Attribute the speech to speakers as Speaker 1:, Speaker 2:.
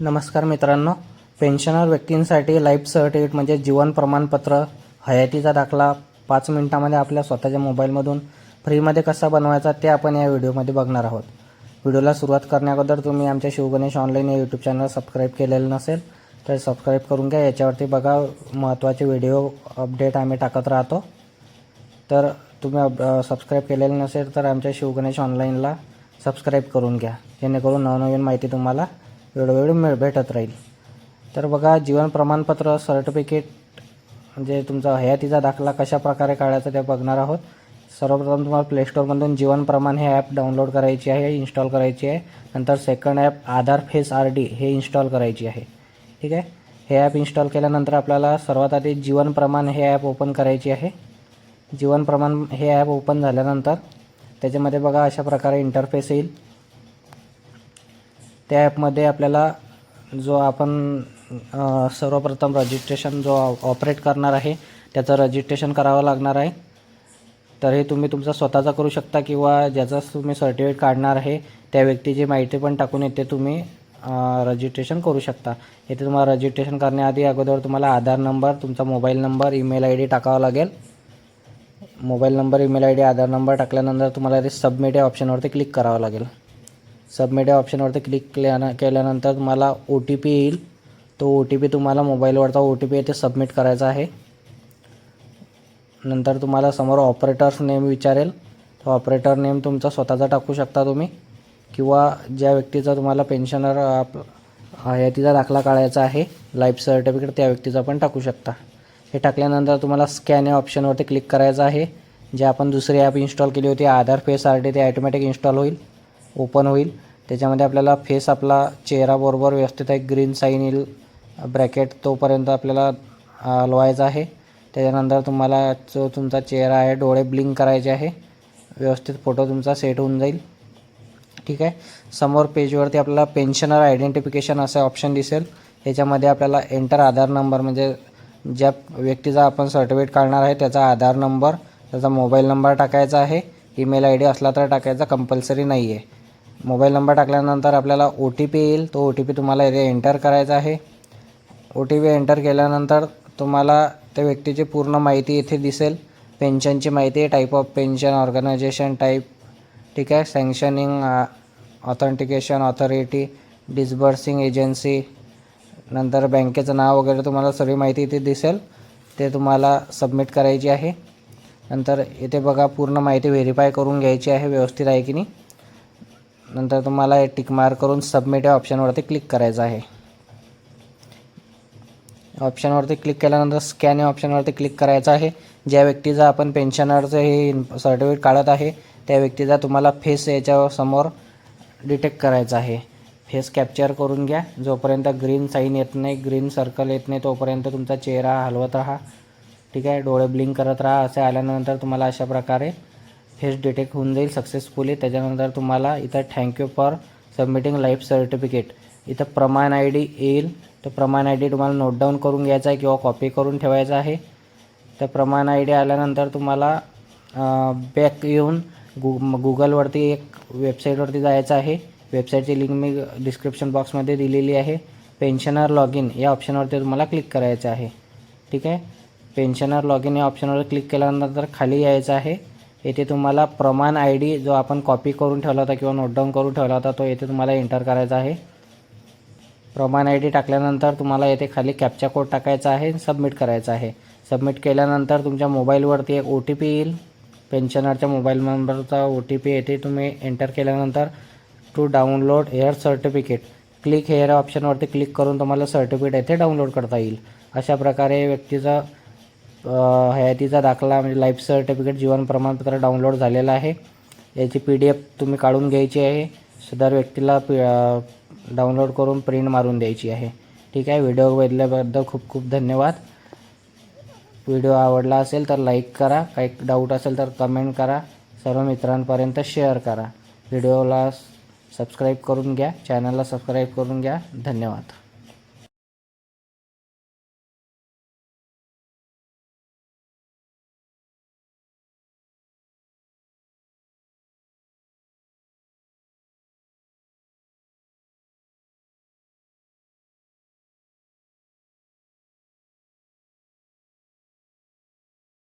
Speaker 1: नमस्कार मित्रांनो. पेन्शनर व्यक्तींसाठी लाईफ सर्टिफिकेट म्हणजे जीवन प्रमाणपत्र हयातीचा दाखला पाच मिनटामध्ये आपल्या स्वतःच्या मोबाईलमधून फ्रीमध्ये कसा बनवायचा ते आपण या व्हिडिओमध्ये बघणार आहोत. व्हिडिओला सुरुवात करण्याअगोदर तुम्ही आमच्या शिवगणेश ऑनलाईन या यूट्यूब चॅनल सबस्क्राईब केलेलं नसेल तर सबस्क्राईब करून घ्या. याच्यावरती बघा महत्त्वाचे व्हिडिओ अपडेट आम्ही टाकत राहतो. तर तुम्ही सबस्क्राईब केलेलं नसेल तर आमच्या शिवगणेश ऑनलाईनला सबस्क्राईब करून घ्या. जेणेकरून नवनवीन माहिती तुम्हाला वेळोवेळी मिळ भेटत राहील. तर बघा जीवन प्रमाणपत्र सर्टिफिकेट म्हणजे तुमचा हयातीचा दाखला कशा प्रकारे काढायचा ते बघणार आहोत. सर्वप्रथम तुम्हाला प्लेस्टोरमधून जीवन प्रमाण हे ॲप डाउनलोड करायची आहे इन्स्टॉल करायची आहे. नंतर second app Aadhaar face R D हे इन्स्टॉल करायची आहे. ठीक आहे? हे ॲप इन्स्टॉल केल्यानंतर आपल्याला सर्वात आधी जीवन प्रमाण हे ॲप ओपन करायची आहे. जीवन प्रमाण हे ॲप ओपन झाल्यानंतर त्याच्यामध्ये बघा अशा प्रकारे इंटरफेस येईल. त्या ॲपमध्ये आपल्याला जो आपण सर्वप्रथम रजिस्ट्रेशन जो ऑपरेट करणार आहे त्याचं रजिस्ट्रेशन करावं लागणार आहे. तर हे तुम्ही तुमचा स्वतःचा करू शकता किंवा ज्याचा तुम्ही सर्टिफिकेट काढणार आहे त्या व्यक्तीची माहिती पण टाकून येते तुम्ही रजिस्ट्रेशन करू शकता. येथे तुम्हाला रजिस्ट्रेशन करण्याआधी अगोदर तुम्हाला आधार नंबर तुमचा mobile number email I D टाकावा लागेल. Mobile number email I D Aadhaar number टाकल्यानंतर तुम्हाला ते सबमिट या ऑप्शनवरती क्लिक करावं लागेल. सबमिट या ऑप्शनवरती क्लिक केल्यानं केल्यानंतर तुम्हाला ओ टी पी येईल. तो ओ टी पी तुम्हाला मोबाईलवरचा ओ टी पी येथे सबमिट करायचा आहे. नंतर तुम्हाला समोर ऑपरेटर्स नेम विचारेल. तो ऑपरेटर नेम तुमचा स्वतःचा टाकू शकता तुम्ही. किंवा ज्या व्यक्तीचा तुम्हाला पेन्शनर आप हयातीचा दाखला काढायचा आहे लाईफ सर्टिफिकेट त्या व्यक्तीचा पण टाकू शकता. हे टाकल्यानंतर तुम्हाला स्कॅन या ऑप्शनवरती क्लिक करायचं आहे. जे आपण दुसरी ॲप इन्स्टॉल केली होती आधार फेस आर ते ॲटोमॅटिक इन्स्टॉल होईल. ओपन होईल. त्याच्यामध्ये आपल्याला फेस आपला चेहराबरोबर व्यवस्थित एक ग्रीन साईन येईल. ब्रॅकेट तोपर्यंत आपल्याला हलवायचा आहे. त्याच्यानंतर तुम्हाला जो तुमचा चेहरा आहे डोळे ब्लिंक करायचे आहे. व्यवस्थित फोटो तुमचा सेट होऊन जाईल. ठीक आहे? समोर पेजवरती आपल्याला पेन्शनर आयडेंटिफिकेशन असं ऑप्शन दिसेल. ह्याच्यामध्ये आपल्याला एंटर आधार नंबर म्हणजे ज्या व्यक्तीचा आपण सर्टिफिकेट काढणार आहे त्याचा आधार नंबर त्याचा मोबाईल नंबर टाकायचा आहे. ईमेल आय डी असला तर टाकायचा कंपल्सरी नाही आहे मोबाईल नंबर टाकल्यानंतर आपल्याला ओ टी पी येईल. तो ओ टी पी तुम्हाला इथे एंटर करायचा आहे. ओ टी पी एंटर केल्यानंतर तुम्हाला त्या व्यक्तीची पूर्ण माहिती इथे दिसेल. पेन्शनची माहिती type of pension organisation type ठीक आहे. Sanctioning authentication authority disbursing agency नंतर बँकेचं नाव वगैरे तुम्हाला सगळी माहिती इथे दिसेल. ते तुम्हाला सबमिट करायची आहे. नंतर इथे बघा पूर्ण माहिती व्हेरीफाय करून घ्यायची आहे. व्यवस्थित आहे की नाही? नंतर तुम्हाला टिक मार्क करून सबमिट या ऑप्शनवरती क्लिक करायचं आहे. ऑप्शनवरती क्लिक केल्यानंतर स्कॅन या ऑप्शनवरती क्लिक करायचं आहे. ज्या व्यक्तीचा आपण पेन्शनरचं हे सर्टिफिकेट काढत आहे त्या व्यक्तीचा तुम्हाला फेस याच्या समोर डिटेक्ट करायचा आहे. फेस कॅप्चर करून घ्या. जोपर्यंत ग्रीन साईन येत नाही ग्रीन सर्कल येत नाही तोपर्यंत तुमचा चेहरा हलवत राहा. ठीक आहे? डोळे ब्लिंक करत राहा. असे आल्यानंतर तुम्हाला अशा प्रकारे हेच डिटेक्ट होऊन जाईल सक्सेसफुली त्याच्यानंतर तुम्हाला इथं thank you for submitting life certificate इथं प्रमाण आय डी येईल. तर प्रमाण आय डी तुम्हाला नोट डाऊन करून घ्यायचा आहे किंवा कॉपी करून ठेवायचा आहे. तर प्रमाण आय डी आल्यानंतर तुम्हाला बॅक येऊन गु गुगलवरती एक वेबसाईटवरती जायचं आहे. वेबसाईटची लिंक मी डिस्क्रिप्शन बॉक्समध्ये दिलेली आहे. पेन्शनर लॉग इन या ऑप्शनवरती तुम्हाला क्लिक करायचं आहे. ठीक आहे? पेन्शनर लॉग इन या ऑप्शनवर क्लिक केल्यानंतर खाली यायचं आहे. येथे तुम्हाला प्रमाण आय डी जो आपण कॉपी करून ठेवला होता किंवा नोट डाऊन करून ठेवला होता तो येथे तुम्हाला एंटर करायचा आहे. प्रमाण आय डी टाकल्यानंतर तुम्हाला येथे खाली कॅप्चा कोड टाकायचा आहे सबमिट करायचा आहे. सबमिट केल्यानंतर तुमच्या मोबाईलवरती एक ओ टी पी येईल. पेन्शनरच्या मोबाईल नंबरचा ओ टी पी येथे तुम्ही एंटर केल्यानंतर to download here certificate click here ऑप्शनवरती click करून तुम्हाला सर्टिफिकेट येथे डाउनलोड करता येईल. अशा प्रकारे व्यक्तीचा हयातीचा दाखला म्हणजे लाईफ सर्टिफिकेट जीवन प्रमाणपत्र डाउनलोड झालेलं आहे. याची पी डी एफ तुम्ही काढून घ्यायची आहे. सदर व्यक्तीला पी डाउनलोड करून प्रिंट मारून द्यायची आहे. ठीक आहे? व्हिडिओ बघितल्याबद्दल खूप खूप धन्यवाद. व्हिडिओ आवडला असेल तर लाईक करा. काही डाऊट असेल तर कमेंट करा. सर्व मित्रांपर्यंत शेअर करा. व्हिडिओला सबस्क्राईब करून घ्या. चॅनलला सबस्क्राईब करून घ्या. धन्यवाद.